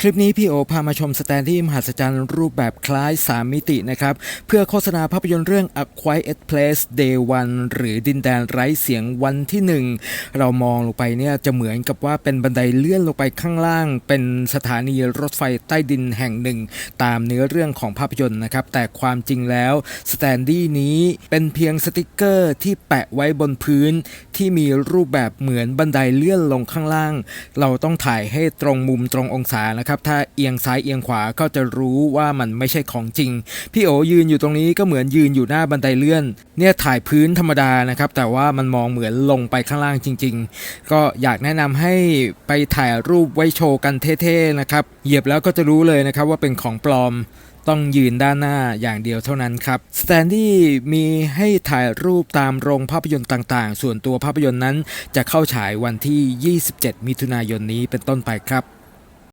คลิปนี้พี่โอพามาชมสแตนดี้มหัศจรรย์รูปแบบคล้าย 3 มิตินะครับ เพื่อโฆษณาภาพยนตร์เรื่อง A Quiet Place Day 1 หรือดินแดนไร้เสียงวันที่ 1 เรามองลงไปเนี่ยจะเหมือนกับว่าเป็นบันไดเลื่อนลงไปข้างล่าง เป็นสถานีรถไฟใต้ดินแห่งหนึ่ง ตามเนื้อเรื่องของภาพยนตร์นะครับ แต่ความจริงแล้วสแตนดี้นี้เป็นเพียงสติกเกอร์ที่แปะไว้บนพื้น ที่มีรูปแบบเหมือนบันไดเลื่อนลงข้างล่าง เราต้องถ่ายให้ตรงมุมตรงองศานะครับถ้าเอียงซ้ายเอียงขวาก็จะรู้ว่ามันไม่ใช่ของจริง พี่โอยืนอยู่ตรงนี้ก็เหมือนยืนอยู่หน้าบันไดเลื่อน เนี่ยถ่ายพื้นธรรมดานะครับแต่ว่ามันมองเหมือนลงไปข้างล่างจริง ๆ ก็อยากแนะนำให้ไปถ่ายรูปไว้โชว์กันเท่ๆนะครับเหยียบแล้วก็จะรู้เลยนะครับว่าเป็นของปลอมต้องยืนด้านหน้าอย่างเดียวเท่านั้นครับ สแตนดี้มีให้ถ่ายรูปตามโรงภาพยนตร์ต่างๆ ส่วนตัวภาพยนตร์นั้นจะเข้าฉายวันที่ 27 มิถุนายนนี้เป็นต้นไปครับ